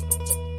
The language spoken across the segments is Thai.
Música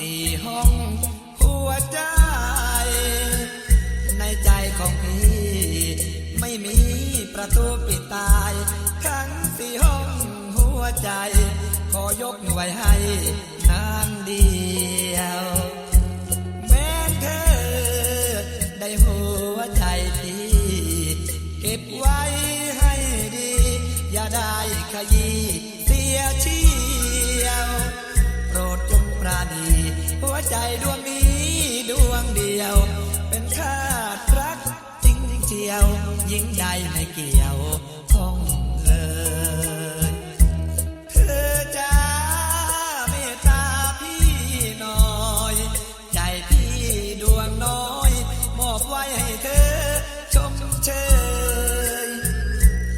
สี่ห้องหัวใจ ในใจของพี่ ไม่มีประตูปิดตายทั้งสี่ห้องหัวใจ ขอยกไว้ให้นางเดียว แม้เธอได้หัวใจพี่เก็บไว้ให้ดี อย่าได้ขยี้ ใจดวงนี้ดวงเดียว เป็นคาดรักจริงเจียว ยิ่งใดไม่เกี่ยวข้องเลยเธอจะเมตตาพี่หน่อย ใจพี่ดวงน้อย มอบไว้ให้เธอชมเชย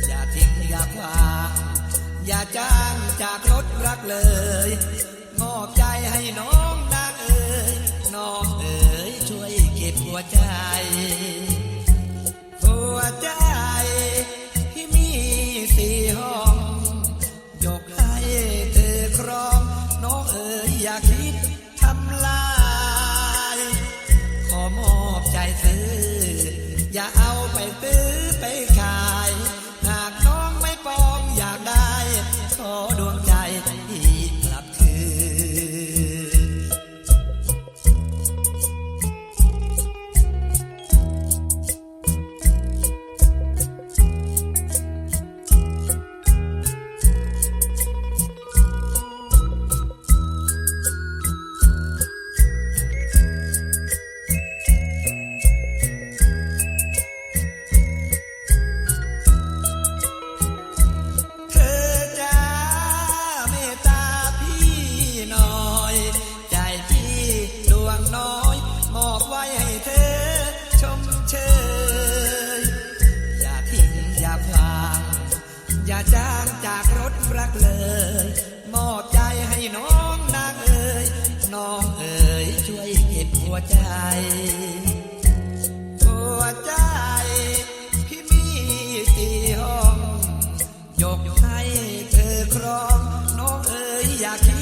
อย่าทิ้งอย่าขวางอย่าจ้างจากรถรักเลย มอบใจให้น้อง วใจ หัวใจที่มีสี่ห้องยกให้เธอครองน้องเอ๋ยอย่าคิดทำลาย ขอมอบใจซื้อ อย่าเอาไปตื้อไปขาย จ้างจากรถรักเลย มอบใจให้น้องนางเอ๋ยน้องเอ๋ยช่วยเก็บหัวใจ หัวใจพี่มีสี่ห้อง ยกให้เธอครอง น้องเอ๋ยอย่าคิ